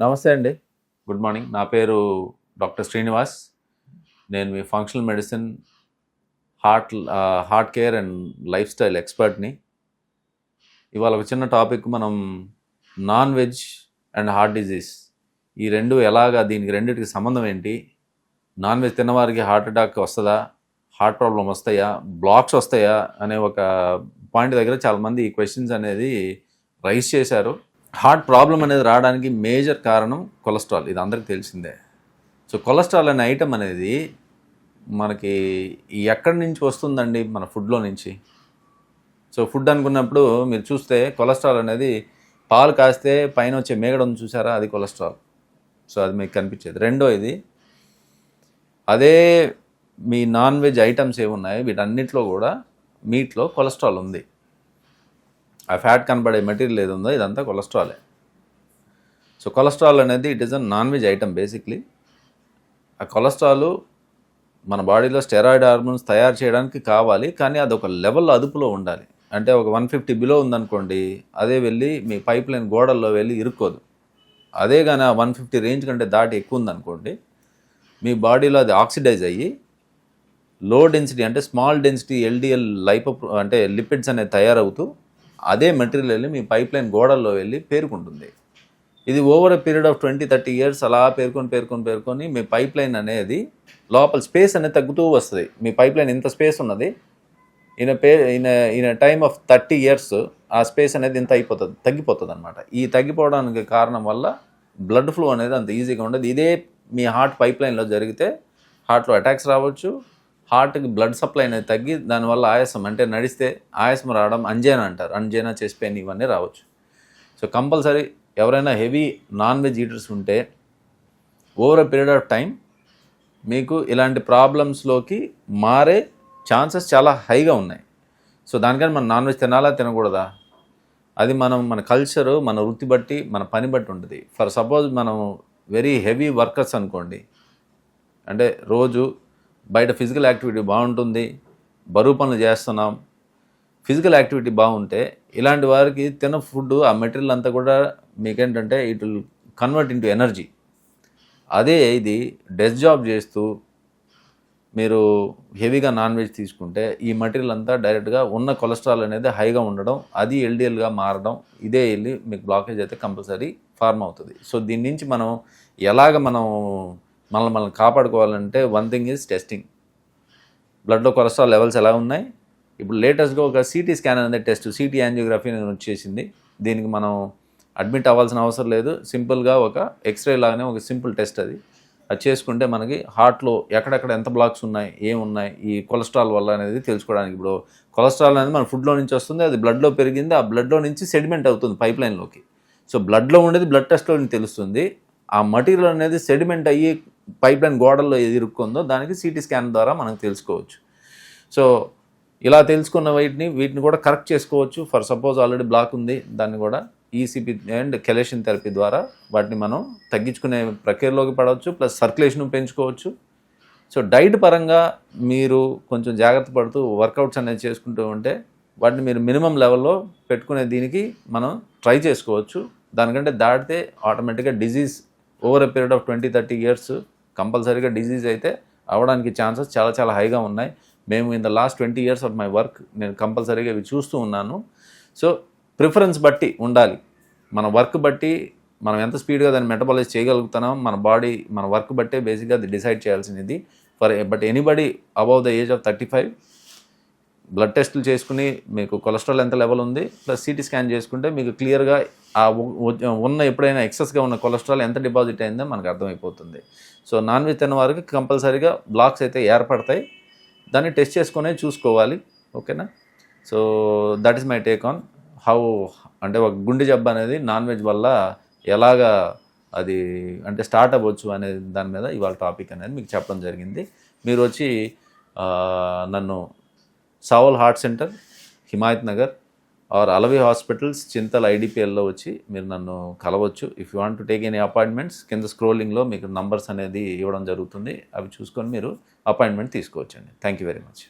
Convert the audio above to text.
నమస్తే అండి. Good morning. నా పేరు డాక్టర్ శ్రీనివాస్. నేను మీ functional medicine heart heart care and lifestyle ఎక్స్పర్ట్ని. ఇవాళ ఒక చిన్న టాపిక్ మనం non veg and heart disease ఈ రెండు ఎలాగా దీనికి రెండింటికి సంబంధం ఏంటి? నాన్ వెజ్ తిన్నవారికి హార్ట్ అటాక్ వస్తుందా? హార్ట్ ప్రాబ్లం వస్తాయా? బ్లాక్స్ వస్తాయా? అనే ఒక పాయింట్ దగ్గర చాలామంది ఈ క్వశ్చన్స్ అనేది రైజ్ చేశారు. హార్ట్ ప్రాబ్లం అనేది రావడానికి మేజర్ కారణం కొలెస్ట్రాల్. ఇది అందరికీ తెలిసిందే. సో కొలెస్ట్రాల్ అనే ఐటమ్ అనేది మనకి ఎక్కడి నుంచి వస్తుందండి? మన ఫుడ్లో నుంచి. సో ఫుడ్ అనుకున్నప్పుడు మీరు చూస్తే కొలెస్ట్రాల్ అనేది పాలు కాస్తే పైన వచ్చే మేగడ ఉంది చూసారా? అది కొలెస్ట్రాల్. సో అది మీకు కనిపించేది. రెండో ఇది అదే మీ నాన్ వెజ్ ఐటమ్స్ ఏమున్నాయి? వీటన్నిటిలో కూడా మీట్లో కొలెస్ట్రాల్ ఉంది. ఆ ఫ్యాట్ కనబడే మెటీరియల్ ఏది ఉందో ఇదంతా కొలెస్ట్రాలే. సో కొలెస్ట్రాల్ అనేది it is a non veg item basically. ఆ కొలెస్ట్రాల్ మన బాడీలో స్టెరాయిడ్ హార్మోన్స్ తయారు చేయడానికి కావాలి కానీ అది ఒక లెవెల్ అదుపులో ఉండాలి. అంటే ఒక వన్ ఫిఫ్టీ బిలో ఉందనుకోండి అదే వెళ్ళి మీ పైప్ లైన్ గోడల్లో వెళ్ళి ఇరుక్కోదు. అదే కానీ ఆ వన్ ఫిఫ్టీ రేంజ్ కంటే దాటి ఎక్కువ ఉందనుకోండి మీ బాడీలో అది ఆక్సిడైజ్ అయ్యి లో డెన్సిటీ అంటే స్మాల్ డెన్సిటీ ఎల్డిఎల్ లైపో అంటే లిపిడ్స్ అనేది తయారవుతూ అదే మెటీరియల్ వెళ్ళి మీ పైప్ లైన్ గోడల్లో వెళ్ళి పేరుకుంటుంది. ఇది over a period of twenty thirty years అలా పేర్కొని పేర్కొని పేర్కొని మీ పైప్ లైన్ అనేది లోపల స్పేస్ అనేది తగ్గుతూ వస్తుంది. మీ పైప్ లైన్ ఇంత స్పేస్ ఉన్నది. ఈయన పే ఈయన ఈయన టైమ్ ఆఫ్ థర్టీ ఇయర్స్ ఆ స్పేస్ అనేది ఇంత అయిపోతుంది తగ్గిపోతుంది అనమాట ఈ తగ్గిపోవడానికి కారణం వల్ల బ్లడ్ ఫ్లో అనేది అంత ఈజీగా ఉండదు. ఇదే మీ హార్ట్ పైప్ లైన్లో జరిగితే హార్ట్లో అటాక్స్ రావచ్చు హార్ట్కి బ్లడ్ సప్లై అనేది తగ్గి దానివల్ల ఆయాసం అంటే నడిస్తే ఆయాసం రావడం అంజేనా అంటారు. అంజేనా చెస్ట్ పెయిన్ ఇవన్నీ రావచ్చు. సో కంపల్సరీ ఎవరైనా హెవీ నాన్ వెజ్ ఈటర్స్ ఉంటే over a period of time మీకు ఇలాంటి ప్రాబ్లమ్స్లోకి మారే ఛాన్సెస్ చాలా హైగా ఉన్నాయి. సో దానికని మనం నాన్ వెజ్ తినాలా తినకూడదా? అది మనం మన కల్చరు మన వృత్తి బట్టి మన పని బట్టి ఉంటుంది. ఫర్ సపోజ్ మనం వెరీ హెవీ వర్కర్స్ అనుకోండి. అంటే రోజు బయట ఫిజికల్ యాక్టివిటీ బాగుంటుంది బరువు పనులు చేస్తున్నాం. ఫిజికల్ యాక్టివిటీ బాగుంటే ఇలాంటి వారికి తిన ఫుడ్ ఆ మెటీరియల్ అంతా కూడా మీకేంటంటే it will convert into energy. అదే ఇది డెస్క్ జాబ్ చేస్తూ మీరు హెవీగా నాన్ వెజ్ తీసుకుంటే ఈ మెటీరియల్ అంతా డైరెక్ట్గా ఉన్న కొలెస్ట్రాల్ అనేది హైగా ఉండడం అది ఎల్డిఎల్గా మారడం ఇదే వెళ్ళి మీకు బ్లాకేజ్ అయితే కంపల్సరీ ఫార్మ్ అవుతుంది. సో దీని నుంచి మనం ఎలాగ మనం మనల్ని మనం కాపాడుకోవాలంటే వన్ థింగ్ ఈజ్ టెస్టింగ్ బ్లడ్లో కొలెస్ట్రాల్ లెవెల్స్ ఎలా ఉన్నాయి? ఇప్పుడు లేటెస్ట్గా ఒక సిటీ స్కాన్ అనేది టెస్ట్ సిటీ యాంజియోగ్రఫీ అనేది వచ్చేసింది దీనికి మనం అడ్మిట్ అవ్వాల్సిన అవసరం లేదు. సింపుల్గా ఒక ఎక్స్రే లాగానే ఒక సింపుల్ టెస్ట్ అది. అది చేసుకుంటే మనకి హార్ట్లో ఎక్కడెక్కడ ఎంత బ్లాక్స్ ఉన్నాయి ఏమున్నాయి ఈ కొలెస్ట్రాల్ వల్ల అనేది తెలుసుకోవడానికి. ఇప్పుడు కొలెస్ట్రాల్ అనేది మన ఫుడ్లో నుంచి వస్తుంది అది బ్లడ్లో పెరిగింది ఆ బ్లడ్లో నుంచి సెడిమెంట్ అవుతుంది పైప్ లైన్లోకి సో బ్లడ్లో ఉండేది బ్లడ్ టెస్ట్లో తెలుస్తుంది. ఆ మటీరియల్ అనేది సెడిమెంట్ అయ్యి పైప్ లైన్ గోడల్లో ఏది ఇరుక్కుందో దానికి సిటీ స్కాన్ ద్వారా మనం తెలుసుకోవచ్చు. సో ఇలా తెలుసుకున్న వీటిని వీటిని కూడా కరెక్ట్ చేసుకోవచ్చు. ఫర్ సపోజ్ ఆల్రెడీ బ్లాక్ ఉంది దాన్ని కూడా ఈసీపీ అండ్ కెలేషన్ థెరపీ ద్వారా వాటిని మనం తగ్గించుకునే ప్రక్రియలోకి పడవచ్చు ప్లస్ సర్క్యులేషన్ పెంచుకోవచ్చు. సో డైట్ పరంగా మీరు కొంచెం జాగ్రత్త పడుతూ వర్కౌట్స్ అనేది చేసుకుంటూ ఉంటే వాటిని మీరు మినిమం లెవెల్లో పెట్టుకునే దీనికి మనం ట్రై చేసుకోవచ్చు. దానికంటే దాటితే ఆటోమేటిక్గా disease over a period of twenty thirty years కంపల్సరీగా డిజీజ్ అయితే అవడానికి ఛాన్సెస్ చాలా చాలా హైగా ఉన్నాయి. మేము in the last twenty years of my work నేను కంపల్సరీగా ఇవి చూస్తూ ఉన్నాను. సో ప్రిఫరెన్స్ బట్టి ఉండాలి. మన వర్క్ బట్టి మనం ఎంత స్పీడ్గా దాన్ని మెటబాలైజ్ చేయగలుగుతున్నాం మన బాడీ మన వర్క్ బట్టే బేసిక్గా అది decide చేయాల్సినది. For but anybody above the age of thirty five blood టెస్టులు చేసుకుని మీకు కొలెస్ట్రాల్ ఎంత లెవెల్ ఉంది ప్లస్ సిటీ స్కాన్ చేసుకుంటే మీకు క్లియర్గా ఆ ఉన్న ఎప్పుడైనా ఎక్సెస్గా ఉన్న కొలెస్ట్రాల్ ఎంత డిపాజిట్ అయిందో మనకు అర్థమైపోతుంది. సో నాన్ వెజ్ తిన్న వారికి కంపల్సరీగా బ్లాక్స్ అయితే ఏర్పడతాయి. దాన్ని టెస్ట్ చేసుకునే చూసుకోవాలి. ఓకేనా so that is my take on how అంటే ఒక గుండె జబ్బు అనేది నాన్ వెజ్ వల్ల ఎలాగా అది అంటే స్టార్ట్ అవ్వచ్చు అనే దాని మీద ఇవాళ టాపిక్ అనేది మీకు చెప్పడం జరిగింది. మీరు వచ్చి నన్ను సావల్ heart centre Himayat Nagar or అలవి hospitals Chintal ఐడిపిఎల్లో వచ్చి మీరు నన్ను కలవచ్చు. If you want to take any appointments కింద స్క్రోలింగ్లో మీకు నంబర్స్ అనేది ఇవ్వడం జరుగుతుంది. అవి చూసుకొని మీరు అపాయింట్మెంట్ తీసుకోవచ్చండి. Thank you very much